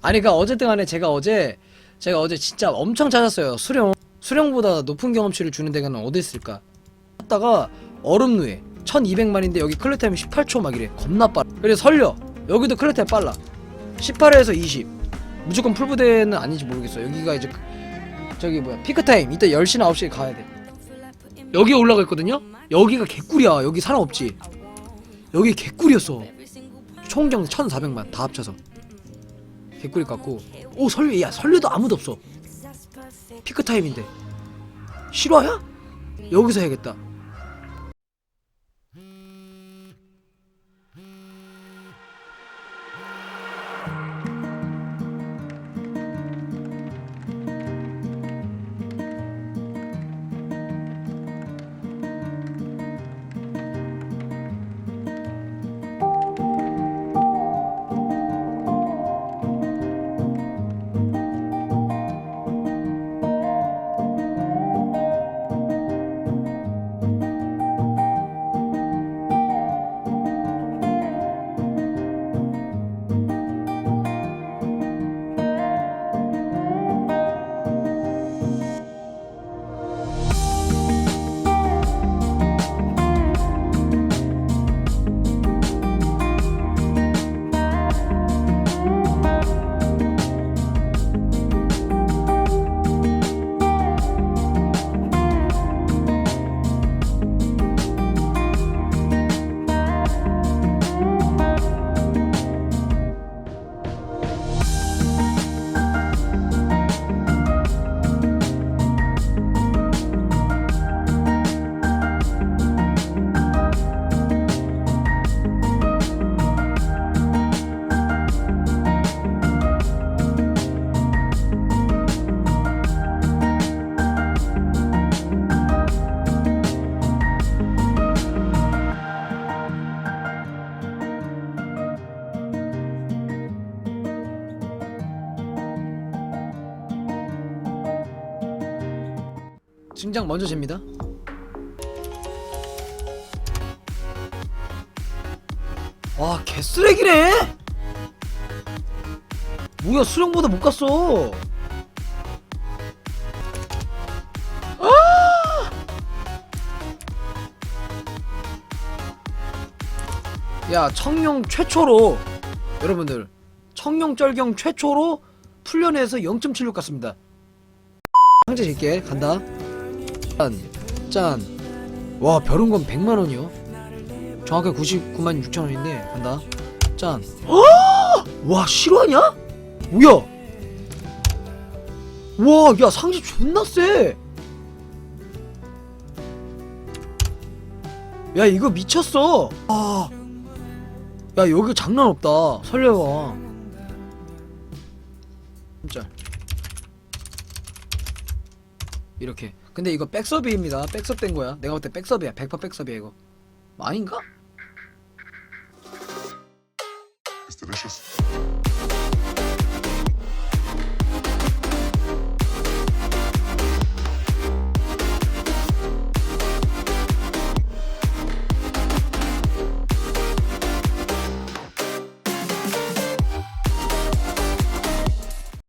아니 그니까 어쨌든 간에 제가 어제 제가 어제 진짜 엄청 찾았어요. 수령 수령보다 높은 경험치를 주는 데가 어디 있을까? 하다가 얼음루에 1200만인데 여기 클레 타임 18초 막 이래. 겁나 빨라. 그래서 설려. 여기도 클레 타임 빨라. 18에서 20 무조건 풀부대는 아닌지 모르겠어 여기가 이제 그- 저기 뭐야 피크 타임. 이따 10시나 9시에 가야 돼. 여기 올라가 있거든요? 여기가 개꿀이야. 여기 사람 없지? 여기 개꿀이었어. 총경 1400만 다 합쳐서 개꿀이 같고 오 설레 야 설레도 아무도 없어. 피크 타임인데. 실화야? 여기서 해야겠다 증장 먼저 잽니다. 와 개쓰레기네! 뭐야 수령보다 못 갔어. 아! 야 청룡 최초로 여러분들 청룡 쩔경 최초로 풀려내서 0.76 갔습니다. 상자 줄게 간다 짠 짠와 별은 건 100만 원이요? 정확하게 99만 6천 원인데 간다. 짠. 어! 와 실화냐? 뭐야? 와 야 상자 존나 쎄야 이거 미쳤어. 아. 야 여기 장난 없다. 설레와. 진짜 이렇게. 근데 이거 백섭입니다. 백섭 된 거야. 내가 볼 때 백섭이야. 100% 백섭이야 이거. 아닌가?